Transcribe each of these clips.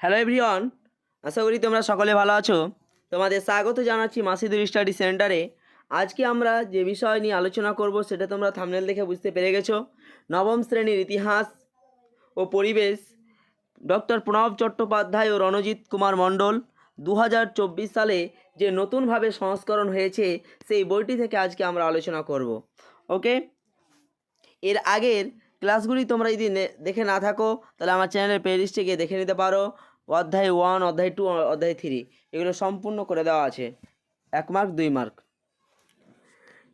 Hello everyone আশা করি তোমরা সকলে ভালো আছো। তোমাদের স্বাগত জানাচ্ছি মাসিদুর স্টাডি সেন্টারে আজকে আমরা যে বিষয় নিয়ে আলোচনা করব, সেটা তোমরা থামনেল দেখে বুঝতে পেরে গেছো। নবম শ্রেণির ইতিহাস ও পরিবেশ। ডক্টর প্রণব চট্টোপাধ্যায় ও রণজিৎ কুমার মণ্ডল দু হাজার চব্বিশ সালে যে নতুনভাবে সংস্করণ হয়েছে, সেই বইটি থেকে আজকে আমরা আলোচনা করব। ওকে এর আগের ক্লাসগুলি তোমরা যদি দেখে না থাকো, তাহলে আমার চ্যানেলের প্লেলিস্টে গিয়ে দেখে নিতে পারো। অধ্যায় ওয়ান অধ্যায় টু অধ্যায় থ্রি এগুলো সম্পূর্ণ করে দেওয়া আছে। এক মার্ক দুই মার্ক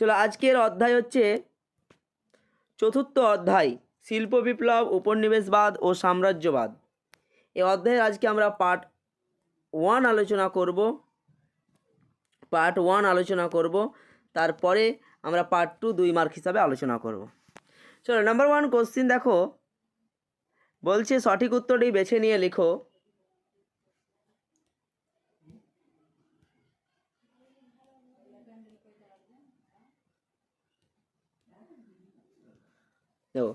চলো, আজকের অধ্যায় হচ্ছে চতুর্থ অধ্যায়, শিল্প বিপ্লব, উপনিবেশবাদ ও সাম্রাজ্যবাদ। এই অধ্যায়ের আজকে আমরা পার্ট ওয়ান আলোচনা করব। পার্ট ওয়ান আলোচনা করব। তারপরে আমরা পার্ট টু দুই মার্ক হিসাবে আলোচনা করব। চলো নাম্বার ওয়ান কোশ্চিন দেখো। বলছে সঠিক উত্তরটি বেছে নিয়ে লেখো। দেখো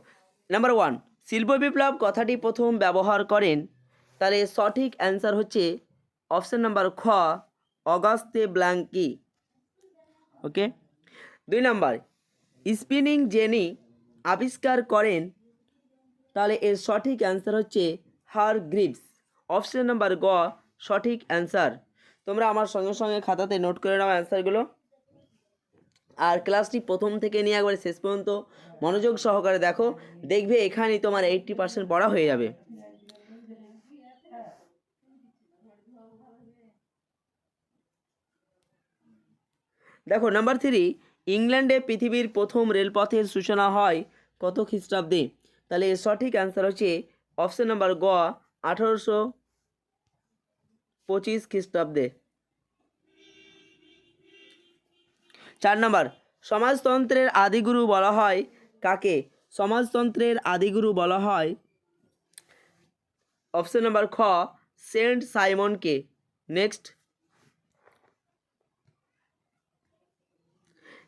নাম্বার ওয়ান শিল্প বিপ্লব কথাটি প্রথম ব্যবহার করেন। তাহলে সঠিক অ্যান্সার হচ্ছে অপশান নাম্বার খ, অগাস্তে ব্ল্যাঙ্কি। ওকে? দুই নাম্বার স্পিনিং জেনি আবিষ্কার করেন। তাহলে এর সঠিক অ্যান্সার হচ্ছে হার গ্রিপস অপশান নাম্বার গ, সঠিক অ্যান্সার তোমরা আমার সঙ্গে সঙ্গে খাতাতে নোট করে নাও অ্যান্সারগুলো আর ক্লাসটি প্রথম থেকে নিয়ে একবারে শেষ পর্যন্ত মনোযোগ সহকারে দেখো, দেখবে এখানেই তোমার এইট্টি পার্সেন্ট পড়া হয়ে যাবে। দেখো নাম্বার থ্রি ইংল্যান্ডে পৃথিবীর প্রথম রেলপথের সূচনা হয় কত খ্রিস্টাব্দে? তাহলে এর সঠিক অ্যান্সার হচ্ছে অপশন নাম্বার গ, আঠারোশো পঁচিশ খ্রিস্টাব্দে। চার নম্বর, সমাজতন্ত্রের আদিগুরু বলা হয় কাকে? সমাজতন্ত্রের আদিগুরু বলা হয় অপশন নাম্বার খ, সেন্ট সাইমনকে। নেক্সট।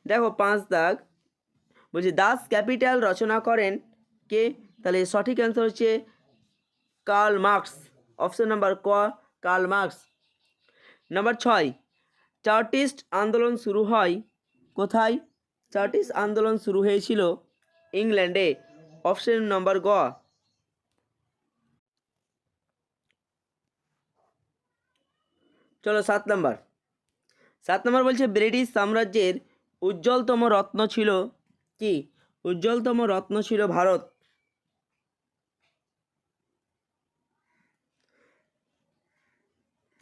দেখো, পাঁচ দাগ। বলছি, দাস ক্যাপিটাল রচনা করেন কে? তাহলে সঠিক অ্যান্সার হচ্ছে কার্ল মার্কস। অপশন নাম্বার ক, কার্ল মার্কস। নাম্বার ছয়, চার্টিস্ট আন্দোলন শুরু হয় কোথায়? চার্টিস আন্দোলন শুরু হয়েছিল ইংল্যান্ডে। অপশন নম্বর গ। চলো সাত নম্বর। সাত নম্বর বলছে, ব্রিটিশ সাম্রাজ্যের উজ্জ্বলতম রত্ন ছিল কি? উজ্জ্বলতম রত্ন ছিল ভারত।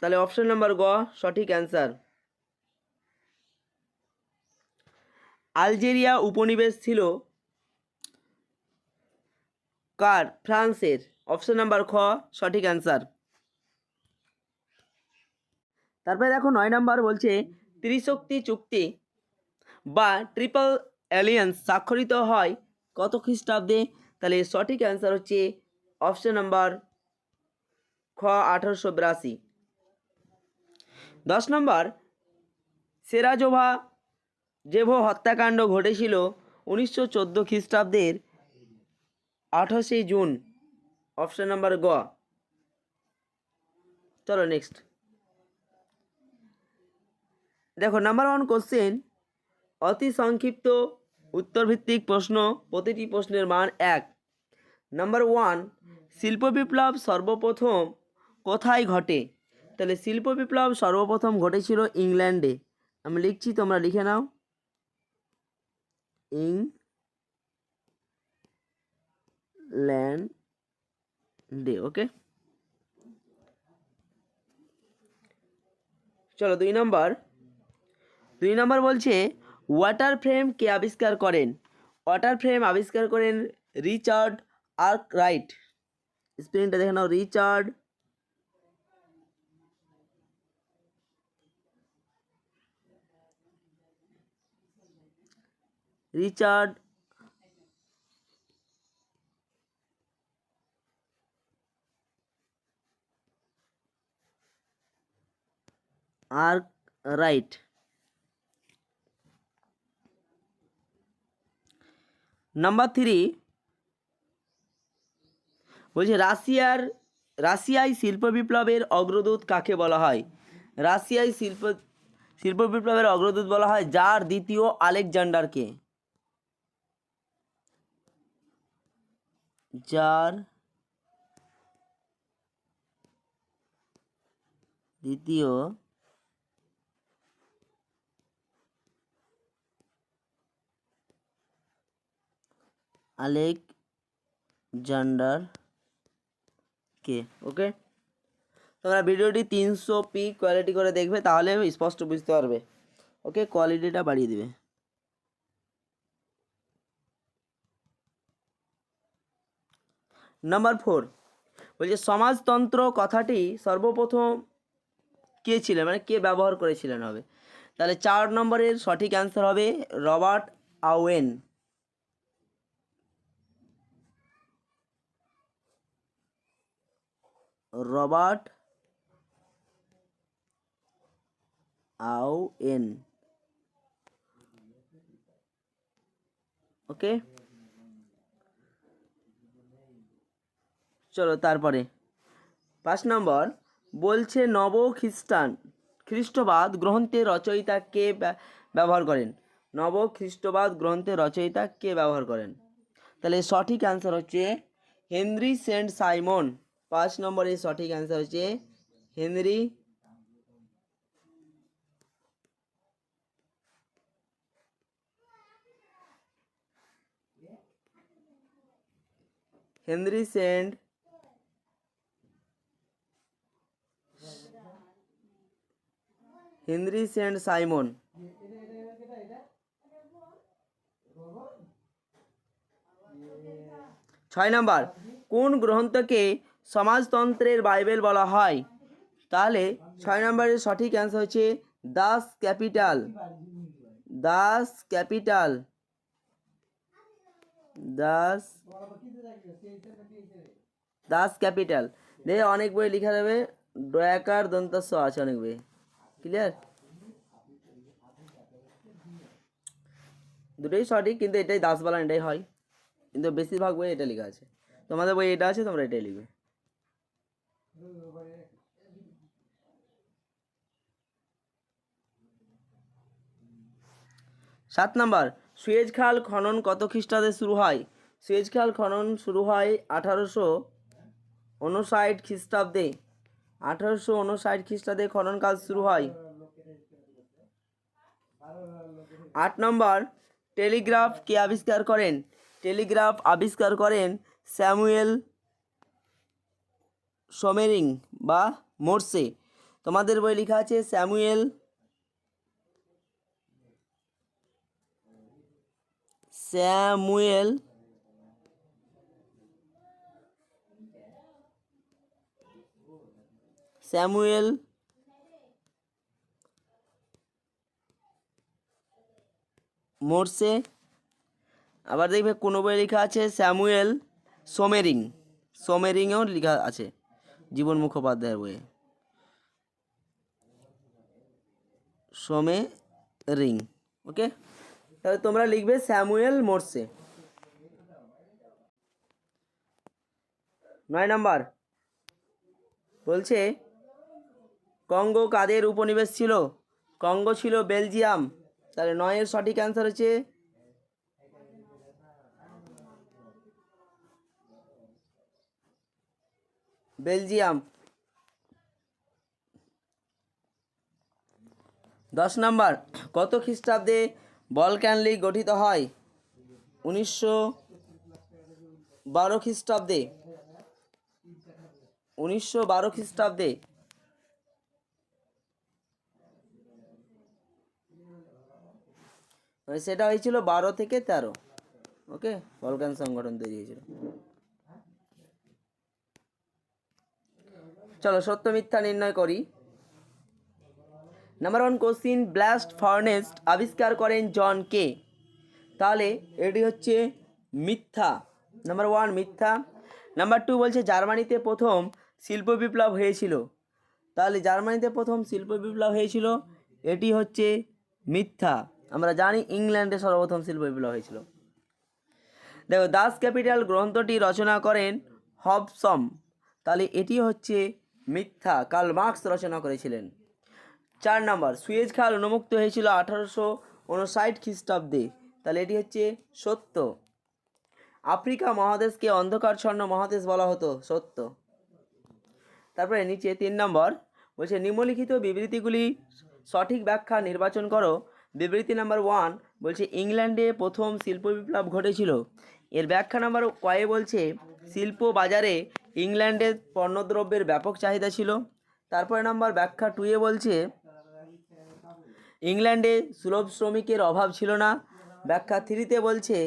তাহলে অপশন নাম্বার গ, সঠিক অ্যান্সার। আলজেরিয়া উপনিবেশ ছিল কার? ফ্রান্সের। অপশন নাম্বার খ, সঠিক অ্যান্সার। তারপরে দেখো নয় নাম্বার বলছে, ত্রিশক্তি চুক্তি বা ট্রিপল অ্যালিয়েন্স স্বাক্ষরিত হয় কত খ্রিস্টাব্দে? তাহলে সঠিক অ্যান্সার হচ্ছে অপশন নাম্বার খ, আঠারোশো বিরাশি। দশ নম্বর, সেরাজোভা জেভো হত্যাকাণ্ড ঘটেছিল উনিশশো চোদ্দ খ্রিস্টাব্দের আঠাশে জুন অপশন নাম্বার গ। চলো নেক্সট দেখো নাম্বার ওয়ান কোশ্চেন অতি সংক্ষিপ্ত উত্তরভিত্তিক প্রশ্ন, প্রতিটি প্রশ্নের মান এক। নাম্বার ওয়ান শিল্প বিপ্লব সর্বপ্রথম কোথায় ঘটে? তাহলে শিল্প বিপ্লব সর্বপ্রথম ঘটেছিল ইংল্যান্ডে। আমি লিখছি, তোমরা লিখে নাও। ইংল্যান্ডে ওকে চলো দুই নম্বর। দুই নম্বর বলছে ওয়াটার ফ্রেম কে আবিষ্কার করেন? ওয়াটার ফ্রেম আবিষ্কার করেন রিচার্ড আর্ক রাইট স্পেলিংটা দেখে নাও, Richard Richard Arkwright number three বলছে, রাশিয়ার, রাশিয়ায় শিল্প বিপ্লবের অগ্রদূত কাকে বলা হয়? রাশিয়ায় শিল্প শিল্প বিপ্লবের অগ্রদূত বলা হয় যার দ্বিতীয় আলেকজান্ডারকে। যার দ্বিতীয় আলেকজান্ডার কে ওকে তোমরা ভিডিওটি তিনশো পি কোয়ালিটি করে দেখবে তাহলে স্পষ্ট বুঝতে পারবে ওকে কোয়ালিটিটা বাড়িয়ে দিবে নাম্বার ফোর বলছে সমাজতন্ত্র কথাটি সর্বপ্রথম কে ছিলেন? মানে কে ব্যবহার করেছিলেন হবে? তাহলে চার নম্বরের সঠিক অ্যান্সার হবে Robert Owen Robert Owen okay চলো তারপরে। পাঁচ নম্বর, বলছে নব খ্রিস্টান, খ্রিস্টবাদ গ্রন্থের রচয়িতা কে ব্যা- ব্যবহার করেন? নব খ্রিস্টবাদ গ্রন্থের রচয়িতা কে ব্যবহার করেন? তাহলে সঠিক অ্যান্সার হচ্ছে হেনরি সেন্ট সাইমন। পাঁচ নম্বরের সঠিক অ্যান্সার হচ্ছে Henry Henry Saint Henry Saint Simon. ছয় নাম্বার, কোন গ্রন্থকে সমাজতন্ত্রের বাইবেল বলা হয়? তাহলে ছয় নম্বরের সঠিক অ্যান্সার হচ্ছে Das Kapital. Das Kapital. Das Das Kapital. দেখে অনেক বই লেখা যাবে। ডয়াকার দন্তস্ব আছে অনেক বই। ক্লিয়ার দুটোই সঠিক, কিন্তু এটাই দাস বালান এটাই হয়। কিন্তু বেশিরভাগ বই এটা লেখা আছে। তোমাদের বই এটা আছে, তোমরা এটাই লিখবে। সাত নাম্বার, সুয়েজ খাল খনন কত খ্রিস্টাব্দে শুরু হয়? সুয়েজ খাল খনন শুরু হয় আঠারোশো উনষাট খ্রিস্টাব্দে। আঠারোশো উনষাট খ্রিস্টাব্দে খনন কাজ শুরু হয়। আট নম্বর, টেলিগ্রাফ কে আবিষ্কার করেন? টেলিগ্রাফ আবিষ্কার করেন স্যামুয়েল সোমেরিং বা মোর্সে। তোমাদের বই লেখা আছে স্যামুয়েল স্যামুয়েল স্যামুয়েল মোর্সে। আবার দেখবে কোনো বই লেখা আছে স্যামুয়েল সোমেরিং। সোমেরিংয়েও লেখা আছে জীবন মুখোপাধ্যায়ের বইয়ে। সোমে রিং ওকে? তাহলে তোমরা লিখবে স্যামুয়েল মোর্সে। নয় নাম্বার, বলছে কঙ্গো কাদের উপনিবেশ ছিল? কঙ্গো ছিল বেলজিয়াম। তাহলে নয়ের সঠিক অ্যান্সার হচ্ছে বেলজিয়াম। দশ নম্বর, কত খ্রিস্টাব্দে বলক্যান লীগ গঠিত হয়? উনিশশো বারো খ্রিস্টাব্দে। উনিশশো বারো খ্রিস্টাব্দে। মানে সেটা হয়েছিল বারো থেকে তেরো। ওকে? বলকান সংগঠন তৈরি হয়েছিল। চলো, সত্য মিথ্যা নির্ণয় করি। Number one question blast furnace আবিষ্কার করেন জন কে? তাহলে এটি হচ্ছে মিথ্যা। নাম্বার ওয়ান মিথ্যা। নাম্বার টু বলছে জার্মানিতে প্রথম শিল্প বিপ্লব হয়েছিল। তাহলে জার্মানিতে প্রথম শিল্প বিপ্লব হয়েছিল, এটি হচ্ছে মিথ্যা। আমরা জানি ইংল্যান্ডে সর্বপ্রথম শিল্প বিপ্লব হয়েছিল। দেখো, দাস ক্যাপিটাল গ্রন্থটি রচনা করেন হবসম। তাহলে এটি হচ্ছে মিথ্যা, কার্ল মার্কস রচনা করেছিলেন। চার নাম্বার, সুয়েজ খাল উন্মুক্ত হয়েছিল আঠারোশো উনষাট খ্রিস্টাব্দে। তাহলে এটি হচ্ছে সত্য। আফ্রিকা মহাদেশকে অন্ধকারচ্ছন্ন মহাদেশ বলা হতো, সত্য। তারপরে নিচে তিন নম্বর, বলছে, নিম্নলিখিত বিবৃতিগুলি সঠিক ব্যাখ্যা নির্বাচন করো। বিবৃতি নাম্বার ওয়ান বলছে, ইংল্যান্ডে প্রথম শিল্প বিপ্লব ঘটেছিল। এর ব্যাখ্যা নাম্বার কয়ে বলছে, শিল্প বাজারে ইংল্যান্ডের পণ্যদ্রব্যের ব্যাপক চাহিদা ছিল। তারপরে নাম্বার ব্যাখ্যা টুয়ে বলছে, ইংল্যান্ডে সুলভ শ্রমিকের অভাব ছিল না। ব্যাখ্যা থ্রিতে বলছে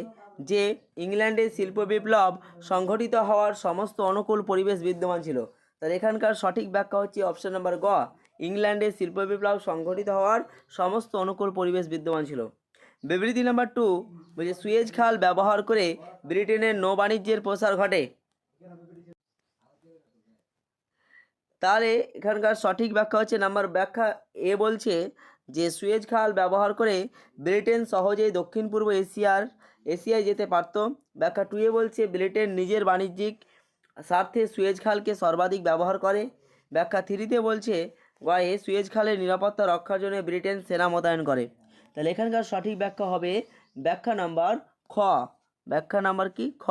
যে, ইংল্যান্ডে শিল্প বিপ্লব সংঘটিত হওয়ার সমস্ত অনুকূল পরিবেশ বিদ্যমান ছিল। তাহলে এখানকার সঠিক ব্যাখ্যা হচ্ছে অপশন নাম্বার গ। ইংল্যান্ডে শিল্প বিপ্লব সংঘটিত হওয়ার সমস্ত অনুকূল পরিবেশ বিদ্যমান ছিল। বিবৃতি নাম্বার টু বলছে সুয়েজ খাল ব্যবহার করে ব্রিটেনের নৌ বাণিজ্যের প্রসার ঘটে। তাহলে এখানকার সঠিক ব্যাখ্যা হচ্ছে নাম্বার, ব্যাখ্যা এ বলছে যে সুয়েজ খাল ব্যবহার করে ব্রিটেন সহজেই দক্ষিণ পূর্ব এশিয়ার, এশিয়ায় যেতে পারত। ব্যাখ্যা টুয়ে বলছে ব্রিটেন নিজের বাণিজ্যিক স্বার্থে সুয়েজ খালকে সর্বাধিক ব্যবহার করে। ব্যাখ্যা থ্রিতে বলছে গয়ে সুয়েজ খালের নিরাপত্তা রক্ষার জন্য ব্রিটেন সেনা মোতায়েন করে। তাহলে এখানকার সঠিক ব্যাখ্যা হবে ব্যাখ্যা নাম্বার খ। ব্যাখ্যা নাম্বার কি? খ।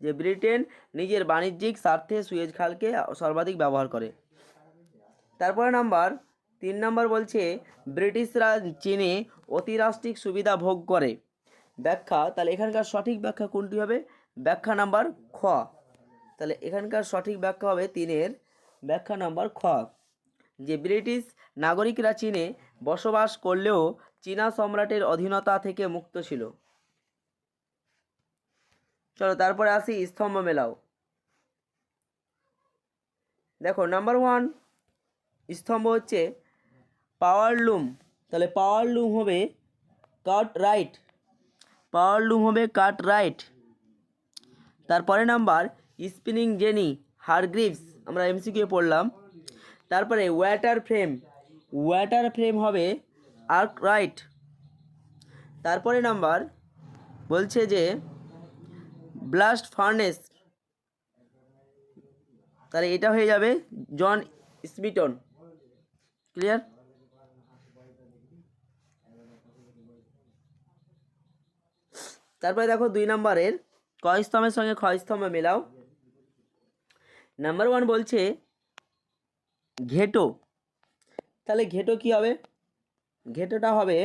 যে ব্রিটেন নিজের বাণিজ্যিক স্বার্থে সুয়েজ খালকে সর্বাধিক ব্যবহার করে। তারপরে নাম্বার তিন নাম্বার বলছে ব্রিটিশরা চীনে অতিরাষ্ট্রিক সুবিধা ভোগ করে। ব্যাখ্যা, তাহলে এখানকার সঠিক ব্যাখ্যা কোনটি হবে? ব্যাখ্যা নাম্বার খ। তাহলে এখানকার সঠিক ব্যাখ্যা হবে তিনের। ব্যাখ্যা নাম্বার খ। যে ব্রিটিশ নাগরিকরা চীনে বসবাস করলেও চীনা সম্রাটের অধীনতা থেকে মুক্ত ছিল। চলো তারপরে আসি স্তম্ভ মেলাও। দেখো নাম্বার ওয়ান স্তম্ভ হচ্ছে পাওয়ার লুম তাহলে পাওয়ার লুম হবে কাট রাইট পাওয়ার লুম হবে কাট রাইট তারপরে নাম্বার স্পিনিং জেনি হারগ্রিভস আমরা এমসিকিউ পড়লাম। তারপরে ওয়াটার ফ্রেম ওয়াটার ফ্রেম হবে আর্ক রাইট তারপরে নাম্বার বলছে যে ব্লাস্ট ফার্নেস তাহলে এটা হয়ে যাবে জন স্মিটন ক্লিয়ার তারপরে দেখো দুই নম্বরের ক স্তম্ভের সঙ্গে খ স্তম্ভ মেলাও। নাম্বার ওয়ান বলছে ঘেটো। তাহলে ঘেটো কি হবে? ঘেটোটা হবে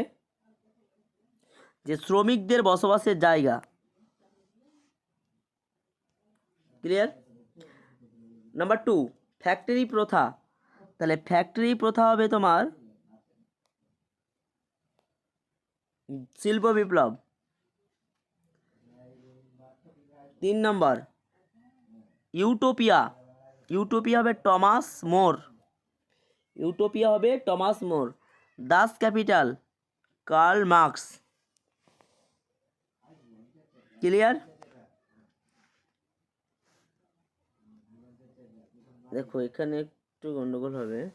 যে শ্রমিকদের বসবাসের জায়গা। ক্লিয়ার নাম্বার টু ফ্যাক্টরি প্রথা। তাহলে ফ্যাক্টরি প্রথা হবে তোমার শিল্প বিপ্লব। তিন নম্বর ইউটোপিয়া ইউটোপিয়া হবে টমাস মোর। ইউটোপিয়া হবে Thomas More. Das Kapital, Karl Marx. Clear? দেখো, এখানে একটু গন্ডগোল হবে।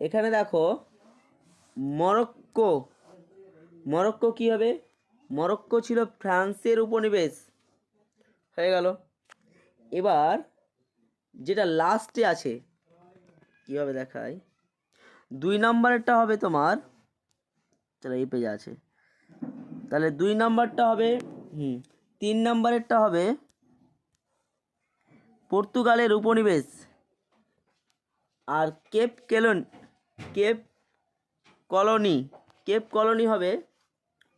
এখানে দেখো, মরক্কো। মরক্কো কি হবে? মরক্কো ছিল ফ্রান্সের উপনিবেশ। হয়ে গেল। এবার, যেটা লাস্টে আছে কীভাবে দেখায় দুই নাম্বারেরটা হবে তোমার চলো এই পেজে আছে। তাহলে দুই নাম্বারটা হবে, হুম, তিন নাম্বারেরটা হবে পর্তুগালের উপনিবেশ আর Cape colony, Cape colony. Cape colony হবে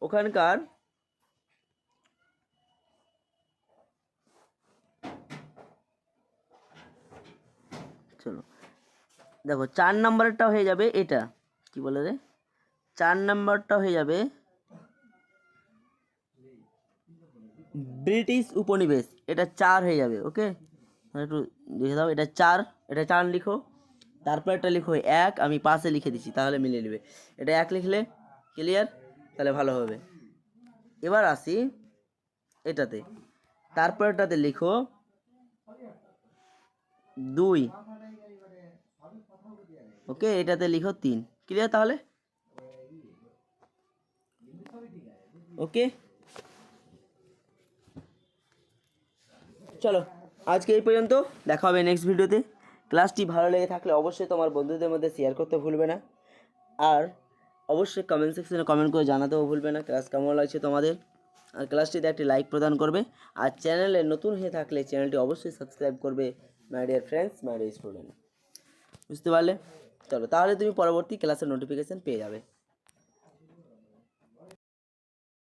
ওখানকার চলো দেখো, চার নাম্বারটা হয়ে যাবে এটা। কি বলে রে? চার নাম্বারটা হয়ে যাবে ব্রিটিশ উপনিবেশ। এটা চার হয়ে যাবে, ওকে? একটু লিখে দাও, এটা চার এটা চার লিখো। তারপর এটা লিখো, এক, আমি পাশে লিখে দিচ্ছি, তাহলে মিলে নেবে। এটা এক লিখলে ক্লিয়ার তাহলে ভালো হবে। এবার আসি এটাতে। তারপর এটাতে লিখো, দুই। ওকে, এটাতে লিখো তিন। ক্লিয়ার তাহলে? ওকে। চলো, আজকে এই পর্যন্ত। দেখা হবে নেক্সট ভিডিওতে ক্লাসটি ভালো লেগে থাকলে অবশ্যই তোমার বন্ধুদের মধ্যে শেয়ার করতে ভুলবে না। আর অবশ্যই কমেন্ট সেকশনে কমেন্ট করে জানাতেও ভুলবে না। ক্লাস কেমন লাগছে তোমাদের? আর ক্লাসটিতে একটি লাইক প্রদান করবে। আর চ্যানেলে নতুন হয়ে থাকলে চ্যানেলটি অবশ্যই সাবস্ক্রাইব করবে my dear friends my dear student বুঝতে পারলে? চলো তাহলে তুমি পরবর্তী ক্লাসের নোটিফিকেশান পেয়ে যাবে।